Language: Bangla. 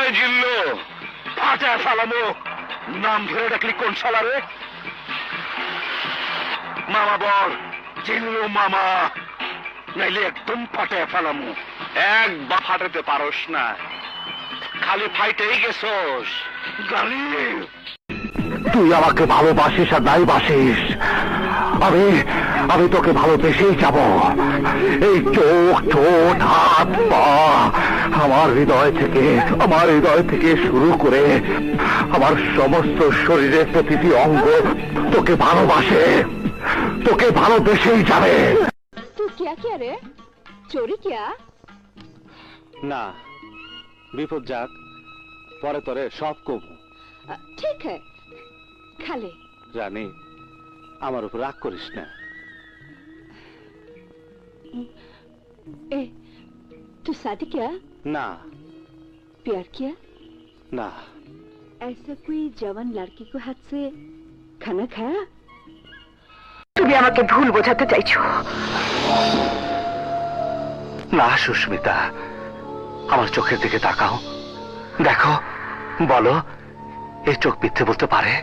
হয় জিল্লো। ফাটা ফালামো নাম ধরে ডাকলি কোন শালারে? মামা মামা। নাইলে একদম এক বা ফাটাতে পারস না। খালি ফাইটেই গেছস। গালি। তুই আমাকে ভালোবাসিস আর নাই বাসিস। আমি আমি তোকে ভালোবেসেই যাব। এই চোখ হাত, পা। আমার হৃদয় থেকে আমার হৃদয় থেকে শুরু করে আমার সমস্ত শরীরের প্রতিটি অঙ্গ তোকে ভালোবাসে তোকে ভালোবেসেই যাবে। তুই কিয়া কিয়া রে? চোরি কিয়া? না বিপদ যাক পরে তরে সব কব। ঠিক খালি খালে। রানী আমার উপর রাগ করিস না। এ तू शादी किया না प्यार किया না ऐसा कोई जवान लड़की को हाथ से खाना खाया তুমি আমাকে ভুল বোঝাতে চাইছো না সুস্মিতা আমার চোখের দিকে তাকাও দেখো বলো এই চোখ মিথ্যে বলতে পারে